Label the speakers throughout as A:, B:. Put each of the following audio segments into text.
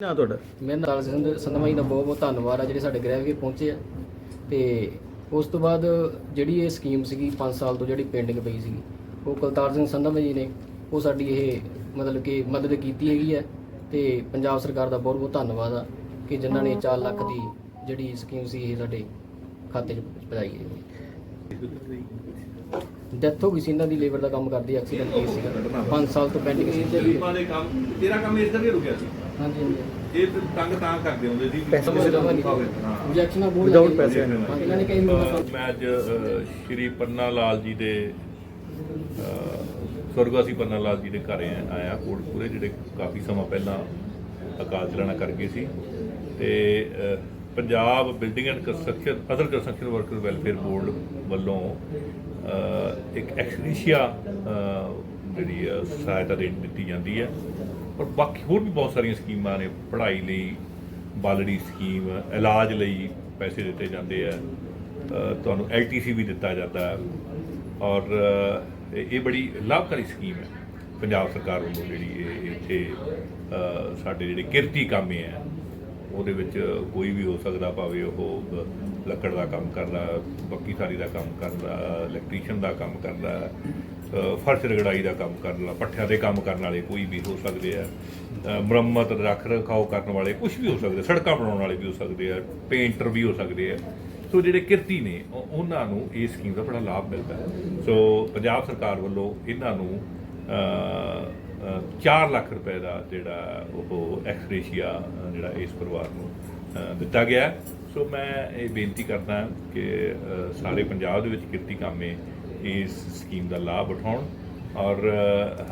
A: ਨਾ ਤੁਹਾਡਾ?
B: ਮੈਂ ਨਾਲ ਸਿੰਘ ਸੰਧਮਾ ਜੀ ਦਾ ਬਹੁਤ ਬਹੁਤ ਧੰਨਵਾਦ ਆ ਜਿਹੜੇ ਸਾਡੇ ਗ੍ਰਹਿ ਵਿਖੇ ਪਹੁੰਚੇ ਆ। ਤੇ ਉਸ ਤੋਂ ਬਾਅਦ ਜਿਹੜੀ ਇਹ ਸਕੀਮ ਸੀਗੀ 5 ਸਾਲ ਤੋਂ ਜਿਹੜੀ ਪੈਂਡਿੰਗ ਪਈ ਸੀਗੀ, ਉਹ ਕੁਲਤਾਰ ਸਿੰਘ ਸੰਧਮਾ ਜੀ ਨੇ ਉਹ ਸਾਡੀ ਇਹ ਮਤਲਬ ਕਿ ਮਦਦ ਕੀਤੀ ਹੈਗੀ ਹੈ ਤੇ ਪੰਜਾਬ ਸਰਕਾਰ ਦਾ ਬਹੁਤ ਬਹੁਤ ਧੰਨਵਾਦ ਆ ਕਿ ਜਿਨ੍ਹਾਂ ਨੇ 4 ਲੱਖ ਦੀ ਜਿਹੜੀ ਸਕੀਮ ਸੀ ਇਹ ਸਾਡੇ ਖਾਤੇ 'ਚ ਪਜਾਈ ਹੈ। ਡੈਥ ਹੋ ਗਈ ਸੀ ਇਹਨਾਂ ਦੀ ਲੇਬਰ ਦਾ ਕੰਮ ਕਰਦੀ ਐਕਸੀਡੈਂਟ ਕੇਸ ਸੀਗਾ। 5 ਸਾਲ ਤੋਂ ਪੈਂਡਿੰਗ ਸੀ।
C: ਗਰੀਬਾਂ ਦੇ ਕੰਮ ਤੇਰਾ ਕੰਮ ਇਸ ਕਰਕੇ ਰੁਕਿਆ ਸੀ?
B: ਹਾਂਜੀ ਹਾਂਜੀ।
C: ਇਹ ਤੰਗ ਤਾਂ ਕਰਦੇ ਹੁੰਦੇ ਸੀ
A: ਪੈਸੇ
B: ਸਮਝ ਲਓ ਨਹੀਂ ਇੰਜੈਕਸ਼ਨ ਬਹੁਤ ਲੱਗੇ।
A: ਪੈਸੇ।
B: ਇਹਨਾਂ ਨੇ
C: ਅਹ ਮੈਂ ਅੱਜ ਸ਼੍ਰੀ ਪੰਨਾ ਲਾਲ ਜੀ ਦੇ ਸਵਰਗਵਾਸੀ ਪੰਨਾ ਲਾਲ ਜੀ ਦੇ ਘਰ ਆਇਆ- ਕੋਟਪੂਰੇ ਜਿਹੜੇ ਕਾਫੀ ਸਮਾਂ ਪਹਿਲਾਂ ਅਕਾਲ ਚਲਾਣਾ ਕਰ ਗਏ ਸੀ। ਤੇ Punjab building and construction other construction worker welfare board ਵੱਲੋਂ ਇੱਕ ਐਕਸਗ੍ਰੇਸ਼ੀਆ ਜਿਹੜੀ ਅਹ, ਸਹਾਇਤਾ ਦੇ ਦਿੱਤੀ ਜਾਂਦੀ ਹੈ। ਔਰ ਬਾਕੀ ਹੋਰ ਵੀ ਬਹੁਤ ਸਾਰੀਆਂ ਸਕੀਮਾਂ ਨੇ ਪੜ੍ਹਾਈ ਲਈ ਬਾਲੜੀ ਸਕੀਮ ਇਲਾਜ ਲਈ ਪੈਸੇ ਦਿੱਤੇ ਜਾਂਦੇ ਆ ਅ, ਤੁਹਾਨੂੰ ਐਲਟੀਸੀ ਵੀ ਦਿੱਤਾ ਜਾਂਦਾ ਔਰ ਇਹ ਬੜੀ ਲਾਭਕਾਰੀ ਸਕੀਮ ਹੈ। ਪੰਜਾਬ ਸਰਕਾਰ ਵੱਲੋਂ ਜਿਹੜੀ ਇਹ ਇੱਥੇ ਸਾਡੇ ਜਿਹੜੇ ਕਿਰਤੀ ਕਾਮੇ ਆ ਉਹਦੇ ਵਿੱਚ ਕੋਈ ਵੀ ਹੋ ਸਕਦਾ ਭਾਵੇਂ ਉਹ ਲੱਕੜ ਦਾ ਕੰਮ ਕਰਦਾ ਪੱਕੀ ਸਾਰੀ ਦਾ ਕੰਮ ਕਰਦਾ ਇਲੈਕਟ੍ਰੀਸ਼ੀਅਨ ਦਾ ਕੰਮ ਕਰਦਾ ਫਰਸ਼ ਰਗੜਾਈ ਦਾ ਕੰਮ ਕਰਨਾ ਪੱਠਿਆਂ ਦੇ ਕੰਮ ਕਰਨ ਵਾਲੇ ਕੋਈ ਵੀ ਹੋ ਸਕਦੇ ਆ। ਮੁਰੰਮਤ ਰੱਖ ਰਖਾਓ ਕਰਨ ਵਾਲੇ ਕੁਝ ਵੀ ਹੋ ਸਕਦੇ ਸੜਕਾਂ ਬਣਾਉਣ ਵਾਲੇ ਵੀ ਹੋ ਸਕਦੇ ਆ ਪੇਂਟਰ ਵੀ ਹੋ ਸਕਦੇ ਆ। ਸੋ ਜਿਹੜੇ ਕਿਰਤੀ ਨੇ ਉਹਨਾਂ ਨੂੰ ਇਸ ਸਕੀਮ ਦਾ ਬੜਾ ਲਾਭ ਮਿਲਦਾ ਸੋ ਪੰਜਾਬ ਸਰਕਾਰ ਵੱਲੋਂ ਇਹਨਾਂ ਨੂੰ 4 ਲੱਖ ਰੁਪਏ ਦਾ ਜਿਹੜਾ ਉਹ ਐਕਸ ਰੇਸ਼ੀਆ ਜਿਹੜਾ ਇਸ ਪਰਿਵਾਰ ਨੂੰ ਦਿੱਤਾ ਗਿਆ ਸੋ ਮੈਂ ਇਹ ਬੇਨਤੀ ਕਰਦਾ ਕਿ ਸਾਰੇ ਪੰਜਾਬ ਦੇ ਵਿੱਚ ਕਿਰਤੀ ਕਾਮੇ ਇਸ ਸਕੀਮ ਦਾ ਲਾਭ ਉਠਾਉਣ ਔਰ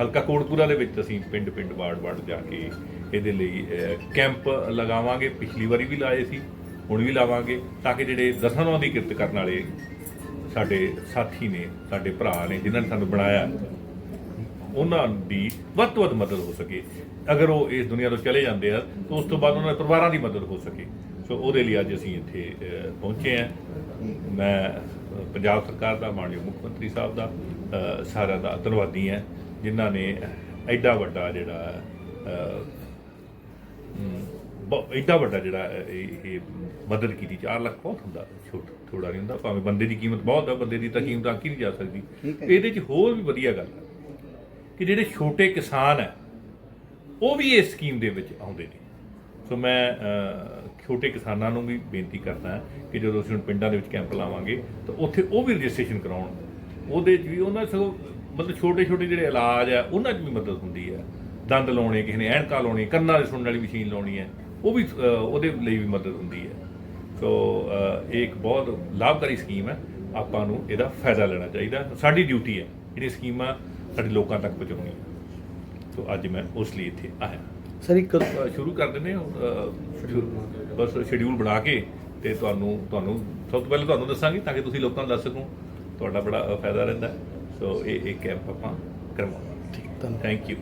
C: ਹਲਕਾ ਕੋਟਪੂਰਾ ਦੇ ਵਿੱਚ ਅਸੀਂ ਪਿੰਡ ਪਿੰਡ ਵਾਰਡ ਵਾਰਡ ਜਾ ਕੇ ਇਹਦੇ ਲਈ ਕੈਂਪ ਲਗਾਵਾਂਗੇ। ਪਿਛਲੀ ਵਾਰੀ ਵੀ ਲਾਏ ਸੀ, ਹੁਣ ਵੀ ਲਾਵਾਂਗੇ ਤਾਂ ਕਿ ਜਿਹੜੇ ਦਸਾਂ ਦੀ ਕਿਰਤ ਕਰਨ ਵਾਲੇ ਸਾਡੇ ਸਾਥੀ ਨੇ, ਸਾਡੇ ਭਰਾ ਨੇ, ਜਿਨ੍ਹਾਂ ਨੇ ਸਾਨੂੰ ਬਣਾਇਆ ਉਹਨਾਂ ਦੀ ਵੱਧ ਤੋਂ ਵੱਧ ਮਦਦ ਹੋ ਸਕੇ। ਅਗਰ ਉਹ ਇਸ ਦੁਨੀਆ ਤੋਂ ਚਲੇ ਜਾਂਦੇ ਆ ਤਾਂ ਉਸ ਤੋਂ ਬਾਅਦ ਉਹਨਾਂ ਦੇ ਪਰਿਵਾਰਾਂ ਦੀ ਮਦਦ ਹੋ ਸਕੇ। ਸੋ ਉਹਦੇ ਲਈ ਅੱਜ ਅਸੀਂ ਇੱਥੇ ਪਹੁੰਚੇ ਆ। ਮੈਂ ਪੰਜਾਬ ਸਰਕਾਰ ਦਾ ਮਾਨਯੋਗ ਮੁੱਖ ਮੰਤਰੀ ਸਾਹਿਬ ਦਾ ਸਾਰਿਆਂ ਦਾ ਧੰਨਵਾਦੀ ਹਾਂ ਜਿਨ੍ਹਾਂ ਨੇ ਐਡਾ ਵੱਡਾ ਜਿਹੜਾ ਐਡਾ ਵੱਡਾ ਜਿਹੜਾ ਇਹ ਮਦਦ ਕੀਤੀ। 4 ਲੱਖ ਬਹੁਤ ਹੁੰਦਾ ਛੋਟ ਥੋੜਾ ਨਹੀਂ ਹੁੰਦਾ ਭਾਵੇਂ ਬੰਦੇ ਦੀ ਕੀਮਤ ਬਹੁਤ ਹੈ ਬੰਦੇ ਦੀ ਤਾਂ ਕੀਮਤ ਆਕੀ ਨਹੀਂ ਜਾ ਸਕਦੀ। ਇਹਦੇ 'ਚ ਹੋਰ ਵੀ ਵਧੀਆ ਗੱਲ ਹੈ ਕਿ ਜਿਹੜੇ ਛੋਟੇ ਕਿਸਾਨ ਹੈ, ਉਹ ਵੀ ਇਸ ਸਕੀਮ ਦੇ ਵਿੱਚ ਆਉਂਦੇ ਨੇ। ਸੋ ਮੈਂ ਛੋਟੇ ਕਿਸਾਨਾਂ ਨੂੰ ਵੀ ਬੇਨਤੀ ਕਰਦਾ ਕਿ ਜਦੋਂ ਅਸੀਂ ਹੁਣ ਪਿੰਡਾਂ ਦੇ ਵਿੱਚ ਕੈਂਪ ਲਾਵਾਂਗੇ, ਤਾਂ ਉੱਥੇ ਉਹ ਵੀ ਰਜਿਸਟ੍ਰੇਸ਼ਨ ਕਰਾਉਣ। ਉਹਦੇ 'ਚ ਵੀ ਉਹਨਾਂ ਸਗੋਂ ਮਤਲਬ ਛੋਟੇ ਛੋਟੇ ਜਿਹੜੇ ਇਲਾਜ ਆ ਉਹਨਾਂ 'ਚ ਵੀ ਮਦਦ ਹੁੰਦੀ ਹੈ। ਦੰਦ ਲਾਉਣੇ, ਕਿਸੇ ਨੇ ਐਨਕਾਂ ਲਾਉਣੀ ਕੰਨਾਂ ਦੇ ਸੁਣਨ ਵਾਲੀ ਮਸ਼ੀਨ ਲਾਉਣੀ ਹੈ, ਉਹ ਵੀ ਉਹਦੇ ਲਈ ਵੀ ਮਦਦ ਹੁੰਦੀ ਹੈ। ਸੋ ਇਹ ਇੱਕ ਬਹੁਤ ਲਾਭਕਾਰੀ ਸਕੀਮ ਹੈ। ਆਪਾਂ ਨੂੰ ਇਹਦਾ ਫਾਇਦਾ ਲੈਣਾ ਚਾਹੀਦਾ। ਸਾਡੀ ਡਿਊਟੀ ਹੈ। ਜਿਹੜੀ ਸਕੀਮਾਂ ਸਾਡੇ ਲੋਕਾਂ ਤੱਕ ਪਹੁੰਚਾਉਣੀਆਂ ਸੋ ਅੱਜ ਮੈਂ ਉਸ ਲਈ ਇੱਥੇ ਆਇਆ।
A: ਸਰ ਇੱਕ
C: ਸ਼ੁਰੂ ਕਰ ਦਿੰਦੇ ਹਾਂ ਬਸ ਸ਼ਡਿਊਲ ਬਣਾ ਕੇ ਤੇ ਤੁਹਾਨੂੰ ਤੁਹਾਨੂੰ ਸਭ ਤੋਂ ਪਹਿਲਾਂ ਤੁਹਾਨੂੰ ਦੱਸਾਂਗੇ ਤਾਂ ਕਿ ਤੁਸੀਂ ਲੋਕਾਂ ਨੂੰ ਦੱਸ ਸਕੋ। ਤੁਹਾਡਾ ਬੜਾ ਫਾਇਦਾ ਰਹਿੰਦਾ ਹੈ। ਸੋ ਇਹ ਇੱਕ ਕੈਂਪ ਆਪਾਂ ਕਰਵਾਵਾਂਗੇ।
A: ਧੰਨਵਾਦ।
C: Thank you